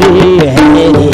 Hari Hari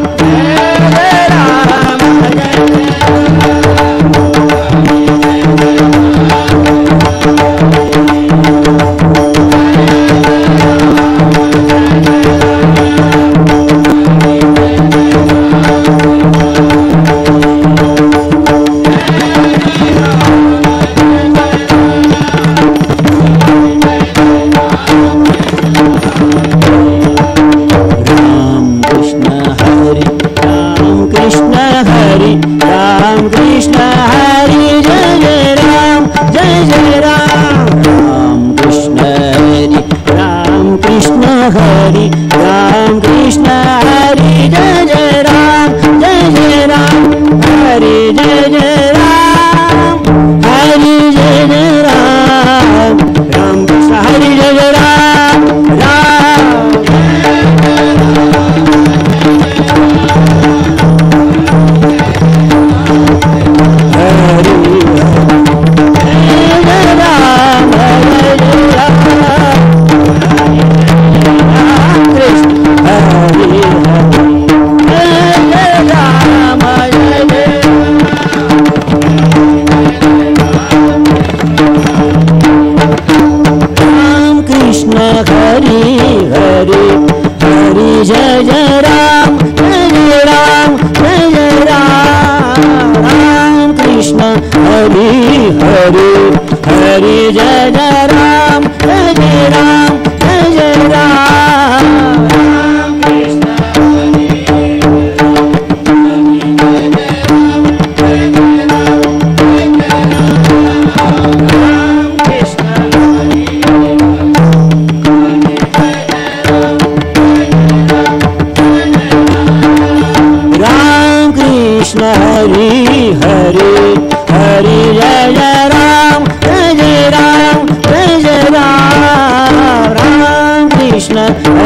Yeah, jay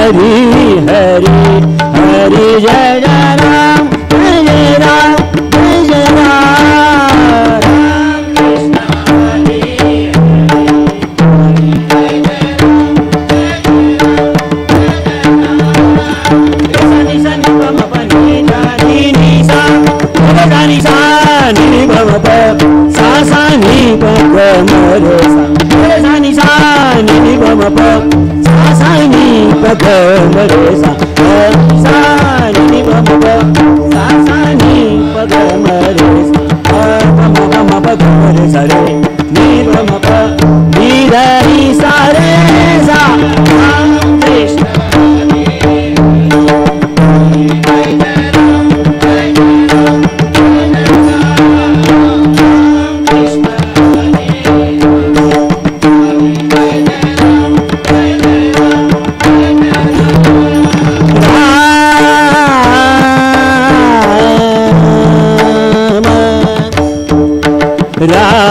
Hari Hari Hari जय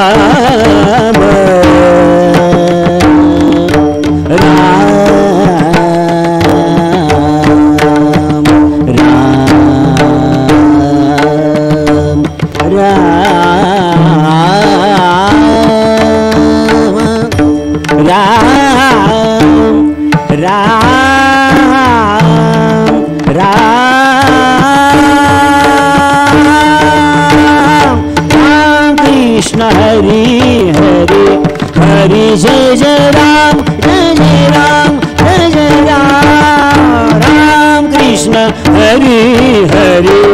mơ Hare Hare Jai जय जय राम जय Ram Jai जय राम कृष्ण हरे हरे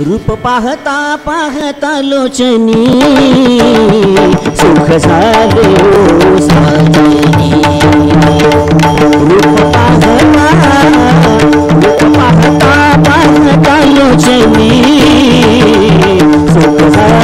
रूप पाहता पाहता लोचनी सुख झाले रूप पाहता रूप पाहता पाहता लोचनी सुख झाले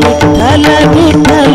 నిట్టల నిట్టల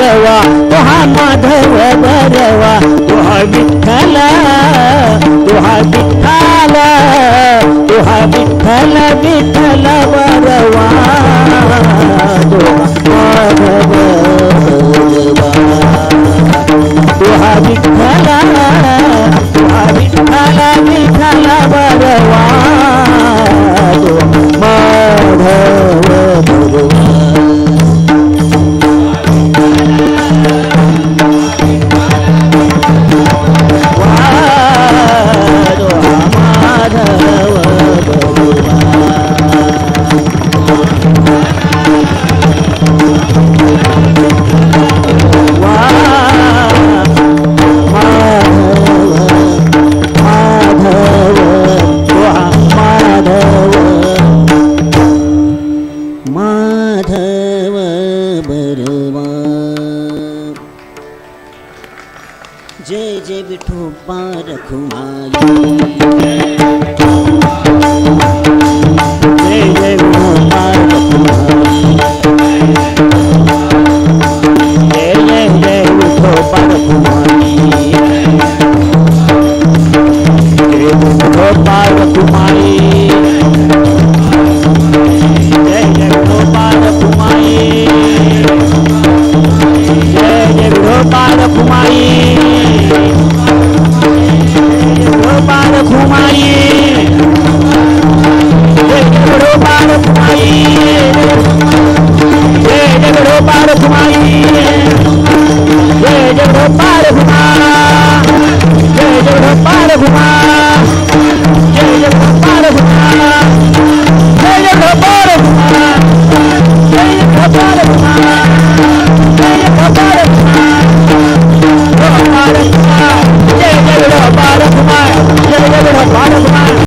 देवा तुहा माधव बरवा तुहा विठ्ठला तुहा विठ्ठला तुहा विठ्ठल विठ्ठल बरवा तुहा